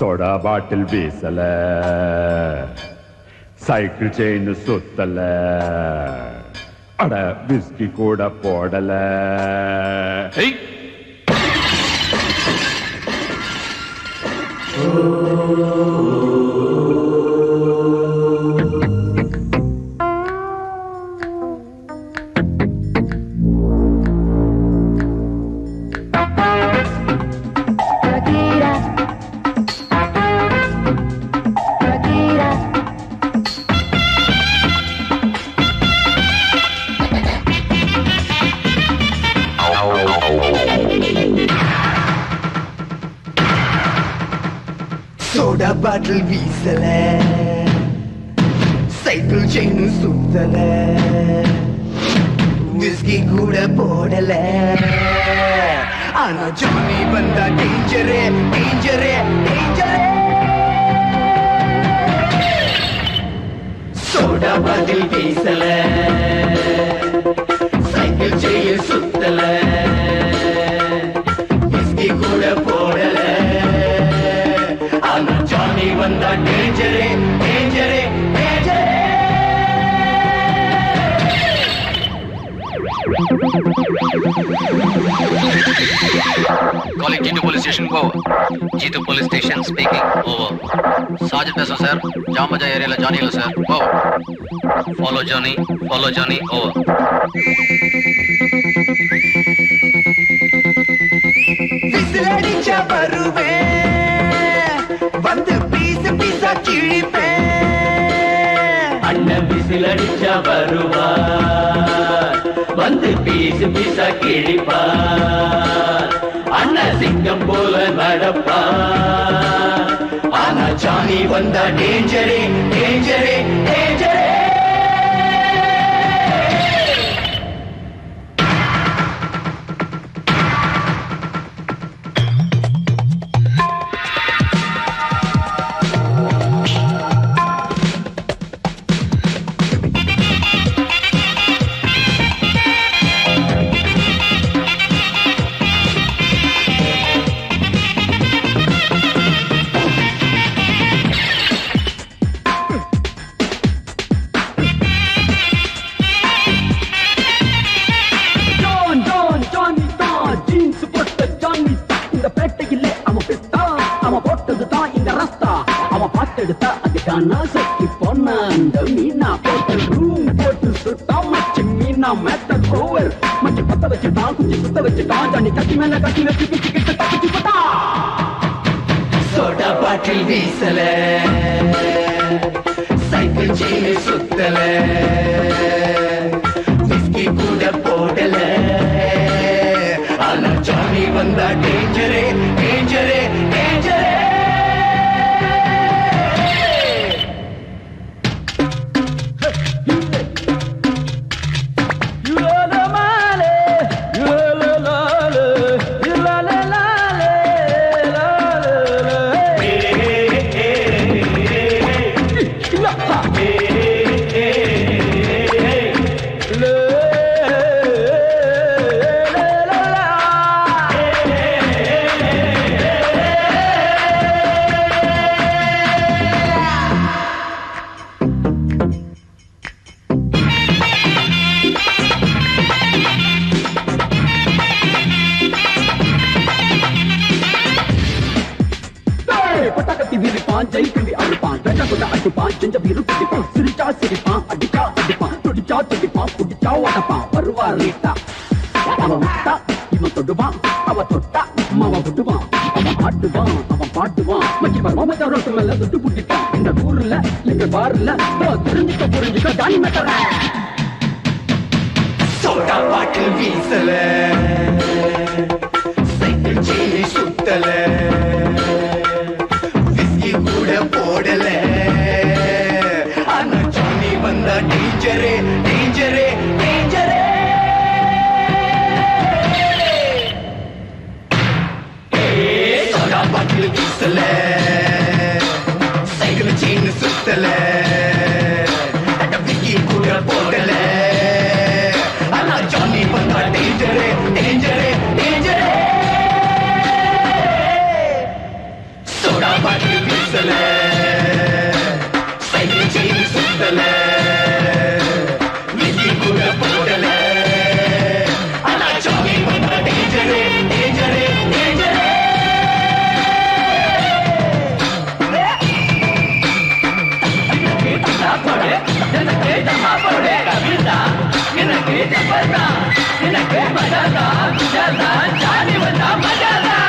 Soda bottle வீசல. Cycle chain சுத்தல. அட விஸ்கி கூட போடல. சோடா பாட்டில் வீசல சைக்கிள் செயின் சுத்தல விஸ்கி கூட போடல ஆனா ஜானி வந்தா டேஞ்சரே டேஞ்சரே டேஞ்சரே சோடா பாட்டில் வீசல Calling G2 police station, go. G2 police station speaking, over. Sergeant Peso, sir. Jamaja area la Johnny, sir. Go. Follow Johnny, follow Johnny, over. விசிலடிச்சா வருவேன் வந்து பீசு பீசா கிழிப்பேன் அண்ணன் விசிலடிச்சா வருவார் வந்து பீசு பீசா கிழிப்பார். அண்ணா சிங்கம் போல நடப்பார். ஆனா சாமி வந்தா டேஞ்சரே டேஞ்சர் பாட்டெடுத்தா அது பொண்ணா அந்த மீனா போட்டு ரூம் போட்டு சுட்டா மச்சி மீனா மேத்த கோவர். மச்சி பத்த வச்சுட்டான் குச்சி சுத்த வச்சுட்டான் தண்ணி கட்டி மேல கட்டி வச்சு கிச்சு கிட்ட தப்பிச்சு போட்டா. சோடா பாட்டில் வீசல. சைக்கிள் செயின் சுத்தலை. அடிப்பான் வீரிப்பான் ஜெய் பிடி அடிப்பான். வெட்ட கொண்ட அடிப்பான். செஞ்ச வீரு பிடிப்பான் சிரிச்சா சிரிப்பான். அடிச்சா அடிப்பான். துடிச்சா துடிப்பான். புடிச்சா உடப்பான். வருவா ரீட்டா. அவன் விட்டா இவன் தொடுவான். அவ தொட்டா. அவன் விடுவான் அவன் ஆட்டுவான் அவன் பாட்டுவான். மச்சி வருவான் ரோட்டு மேல துட்டு புட்டிப்பான் இந்த ஊர்ல எங்க பாருல தெரிஞ்சுக்க புரிஞ்சுக்க தானி மெட்டற சோடா பாட்டில் வீசல. சைக்கிள் செயின் சுத்தல. ஓடல போடல. ஆனா ஜானி வந்தா டீச்சரே டேஞ்சரே டேஞ்சரே. சோடா பாட்டில் வீசல. சைக்கிள் செயின் சுத்தல. அட கூட போடல. ஆனா ஜானி வந்தா டேஞ்சரே டேஞ்சரே டேஞ்சரே. வீசல. எனக்கு தம்மா போடு கவிதா எனக்கு ஜபர்தா எனக்கு வந்தா மஜாதா